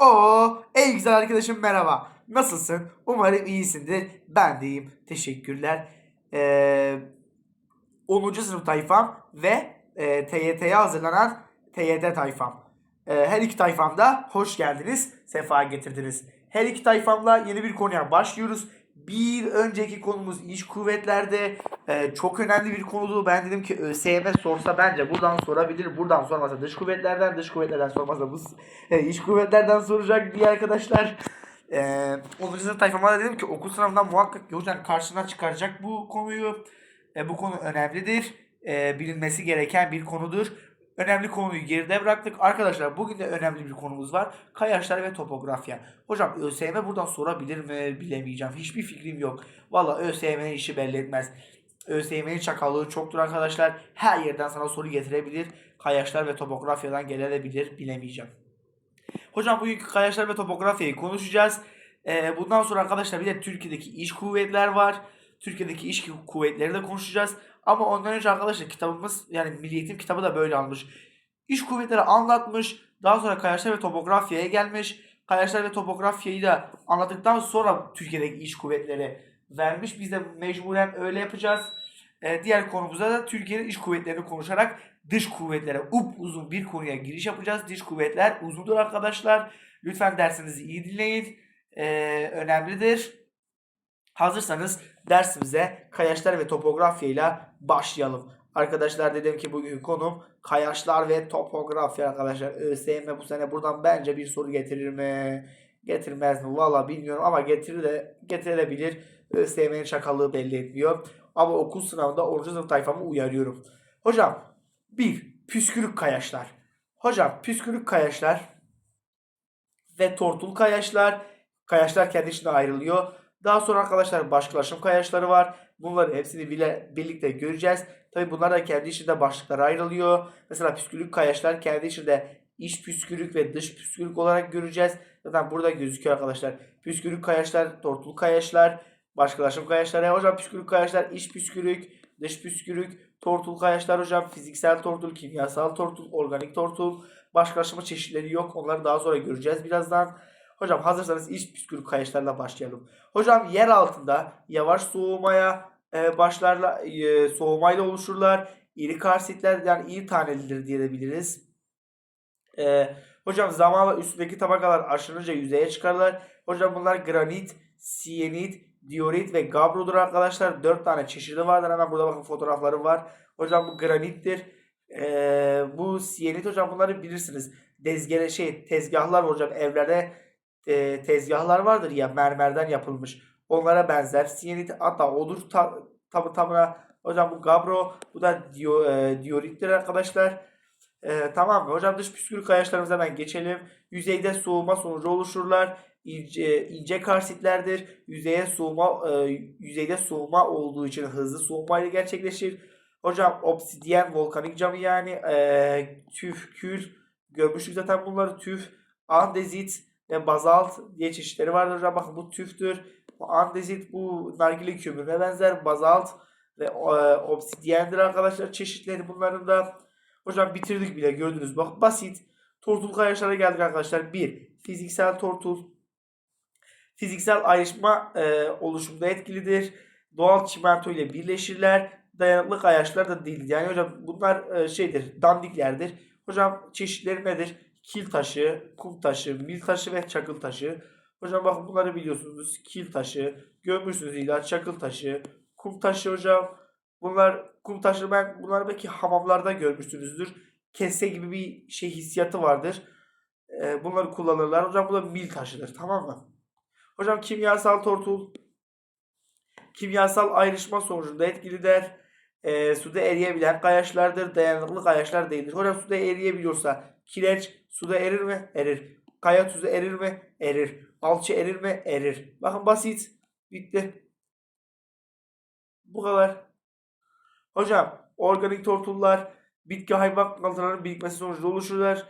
Oo, ey güzel arkadaşım merhaba. Nasılsın? Umarım iyisindir. Ben de iyiyim. Teşekkürler. Ee, 10. sınıf tayfam ve e, TYT'ye hazırlanan TYT tayfam. Ee, her iki tayfamda hoş geldiniz. Sefa getirdiniz. Her iki tayfamla yeni bir konuya başlıyoruz. Bir önceki konumuz iş kuvvetlerde Ee, çok önemli bir konudu. Ben dedim ki ÖSYM sorsa bence buradan sorabilir. Buradan sormasa dış kuvvetlerden, dış kuvvetlerden sormasa bu e, iç kuvvetlerden soracak diye arkadaşlar. Ee, 10. sınıf tayfama da dedim ki okul sınavından muhakkak hocam karşına çıkaracak bu konuyu. E, bu konu önemlidir. E, bilinmesi gereken bir konudur. Önemli konuyu geride bıraktık. Arkadaşlar bugün de önemli bir konumuz var. Kayaçlar ve topografya. Hocam ÖSYM buradan sorabilir mi bilemeyeceğim. Hiçbir fikrim yok. Valla ÖSYM'nin işi belli etmez. ÖSYM'nin çakallığı çoktur arkadaşlar. Her yerden sana soru getirebilir. Kayaçlar ve topografyadan gelebilir bilemeyeceğim. Hocam bugünkü kayaçlar ve topografyayı konuşacağız. Ee, bundan sonra arkadaşlar bir de Türkiye'deki iş kuvvetler var. Türkiye'deki iş kuvvetleri de konuşacağız. Ama ondan önce arkadaşlar kitabımız yani Milli Eğitim kitabı da böyle almış. İş kuvvetleri anlatmış. Daha sonra kayaçlar ve topografyaya gelmiş. Kayaçlar ve topografyayı da anlattıktan sonra Türkiye'deki iş kuvvetleri vermiş. Biz de mecburen öyle yapacağız. Ee, diğer konumuzda da Türkiye'nin iş kuvvetlerini konuşarak dış kuvvetlere uzun bir konuya giriş yapacağız. Dış kuvvetler uzundur arkadaşlar. Lütfen dersinizi iyi dinleyin. Ee, önemlidir. Hazırsanız dersimize kayaçlar ve topografya ile başlayalım. Arkadaşlar dedim ki bugün konum kayaçlar ve topografya arkadaşlar. ÖSYM bu sene buradan bence bir soru getirir mi? Getirmez mi? Valla bilmiyorum ama getirir de getirebilir. ÖSYM'nin şakallığı belli etmiyor. Ama okul sınavında orucu sınıf tayfamı uyarıyorum. Hocam bir püskürük kayaçlar. Hocam püskürük kayaçlar ve tortul kayaçlar. Kayaçlar kendi içinde ayrılıyor. Daha sonra arkadaşlar başkalaşım kayaçları var. Bunları hepsini bile birlikte göreceğiz. Tabi bunlar da kendi içinde başlıklara ayrılıyor. Mesela püskürük kayaçlar kendi içinde iç püskürük ve dış püskürük olarak göreceğiz. Zaten burada gözüküyor arkadaşlar. Püskürük kayaçlar, tortul kayaçlar, başkalaşım kayaçları. Hocam püskürük kayaçlar, iç püskürük, dış püskürük, tortul kayaçlar hocam. Fiziksel tortul, kimyasal tortul, organik tortul. Başkalaşma çeşitleri yok. Onları daha sonra göreceğiz birazdan. Hocam hazırsanız iç püskürük kayaçlarla başlayalım. Hocam yer altında yavaş soğumaya e, başlarla e, soğumayla oluşurlar. İri karsitler yani iri tanelidir diyebiliriz. E, hocam zamanla üstündeki tabakalar aşınınca yüzeye çıkarlar. Hocam bunlar granit, siyenit, diorit ve gabrodur arkadaşlar. 4 tane çeşidi vardır. Hemen burada bakın fotoğrafları var. Hocam bu granittir. E, bu siyenit hocam bunları bilirsiniz. Dezgele şey tezgahlar hocam evlerde e, tezgahlar vardır ya mermerden yapılmış. Onlara benzer. Siyenit hatta olur ta, tabi tamına hocam bu gabro bu da dio, e, diorittir arkadaşlar. E, tamam mı? Hocam dış püskürük kayaçlarımıza hemen geçelim. Yüzeyde soğuma sonucu oluşurlar. İnce, ince karsitlerdir. Yüzeye soğuma e, yüzeyde soğuma olduğu için hızlı soğumayla gerçekleşir. Hocam obsidyen volkanik camı yani e, tüf, kül görmüştük zaten bunları tüf, andezit ve bazalt diye çeşitleri vardır hocam. Bakın bu tüftür. Bu andezit bu nargile kömürüne benzer. Bazalt ve e, obsidyendir arkadaşlar. Çeşitleri bunların da. Hocam bitirdik bile gördünüz. Bak basit. Tortul kayaçlara geldik arkadaşlar. Bir Fiziksel tortul. Fiziksel ayrışma e, oluşumda etkilidir. Doğal çimento ile birleşirler. Dayanıklı kayaçlar da değildir. Yani hocam bunlar e, şeydir, dandiklerdir. Hocam çeşitleri nedir? Kil taşı, kum taşı, mil taşı ve çakıl taşı. Hocam bakın bunları biliyorsunuz. Kil taşı, görmüşsünüz illa çakıl taşı, kum taşı hocam. Bunlar kum taşı ben bunları belki hamamlarda görmüşsünüzdür. Kesse gibi bir şey hissiyatı vardır. Ee, bunları kullanırlar. Hocam bu da mil taşıdır tamam mı? Hocam kimyasal tortul kimyasal ayrışma sonucunda etkilidir. E, suda eriyebilen kayaçlardır. Dayanıklı kayaçlar değildir. Hocam suda eriyebiliyorsa kireç suda erir mi? Erir. Kaya tuzu erir mi? Erir. Alçı erir mi? Erir. Bakın basit. Bitti. Bu kadar. Hocam organik tortullar bitki hayvan kalıntılarının birikmesi sonucu oluşurlar.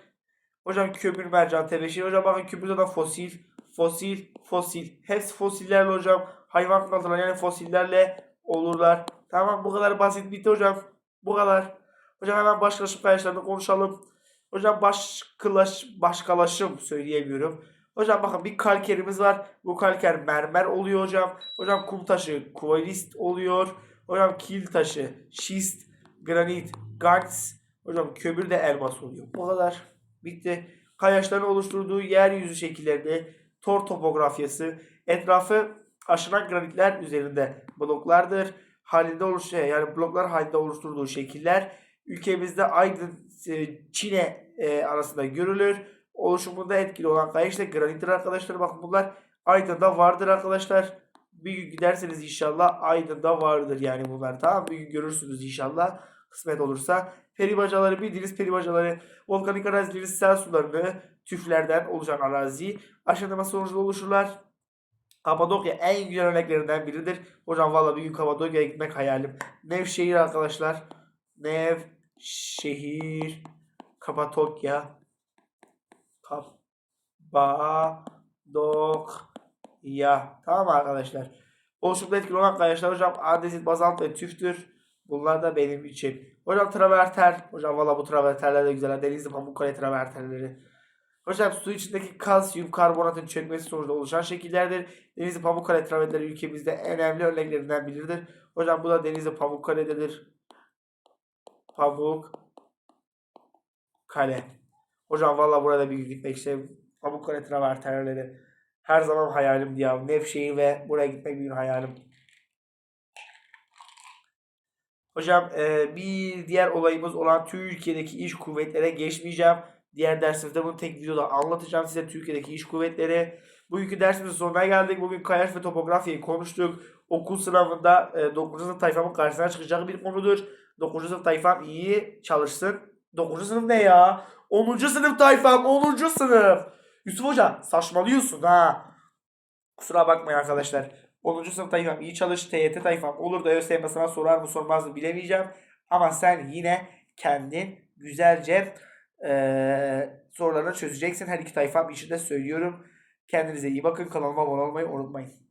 Hocam kömür, mercan, tebeşir. Hocam bakın kömürde de fosil, fosil, fosil. Hepsi fosillerle hocam. Hayvan kalıntıları yani fosillerle olurlar. Tamam bu kadar basit bitti hocam. Bu kadar. Hocam hemen başkalaşım kayaçlarını konuşalım. Hocam başkalaş, başkalaşım söyleyemiyorum. Hocam bakın bir kalkerimiz var. Bu kalker mermer oluyor hocam. Hocam kum taşı kuvalist oluyor. Hocam kil taşı şist, granit, garts. Hocam kömür de elmas oluyor. Bu kadar. Bitti. Kayaçların oluşturduğu yeryüzü şekillerini, tor topografyası, etrafı aşınan granitler üzerinde bloklardır. Halinde oluş yani bloklar halinde oluşturduğu şekiller ülkemizde Aydın, e, Çin'e e, arasında görülür. Oluşumunda etkili olan kayış da granittir arkadaşlar. Bakın bunlar Aydın'da vardır arkadaşlar. Bir gün giderseniz inşallah Aydın'da vardır yani bunlar. Tamam bir gün görürsünüz inşallah. Kısmet olursa. Peribacaları bildiğiniz peribacaları volkanik arazilerin sel sularını tüflerden oluşan arazi aşınma sonucunda oluşurlar. Kapadokya en güzel örneklerinden biridir. Hocam valla bir gün Kapadokya'ya gitmek hayalim. Nevşehir arkadaşlar. Nevşehir Kapadokya Kapadokya. Tamam arkadaşlar? Oluşumda etkili olan kayaçlar hocam andezit, bazalt ve tüftür. Bunlar da benim için. Hocam traverter. Hocam valla bu traverterler de güzel. Denizli Pamukkale traverterleri. Hocam su içindeki kalsiyum karbonatın çökmesi sonucunda oluşan şekillerdir. Denizli Pamukkale traverterleri ülkemizde en önemli örneklerinden biridir. Hocam bu da Denizli Pamukkale'dedir. Pamuk Kale. Hocam valla burada bir gün gitmek istedim. Pamukkale traverterleri. Her zaman hayalimdi ya. Nevşehir ve buraya gitmek bir hayalim. Hocam bir diğer olayımız olan Türkiye'deki iş kuvvetlere geçmeyeceğim. Diğer dersimizde bunu tek videoda anlatacağım size Türkiye'deki iş kuvvetleri. Bugünkü dersimizin sonuna geldik. Bugün kayaç ve topografyayı konuştuk. Okul sınavında e, 9. sınıf tayfamın karşısına çıkacak bir konudur. 9. sınıf tayfam iyi çalışsın. 9. sınıf ne ya? 10. sınıf tayfam 10. sınıf. Yusuf Hoca saçmalıyorsun ha. Kusura bakmayın arkadaşlar. 10. sınıf tayfam iyi çalış. TYT tayfam olur da ÖSYM sana sorar mı sormaz mı bilemeyeceğim. Ama sen yine kendin güzelce eee sorularını çözeceksin. Her iki tayfam için de söylüyorum. Kendinize iyi bakın. Kanalıma abone olmayı unutmayın.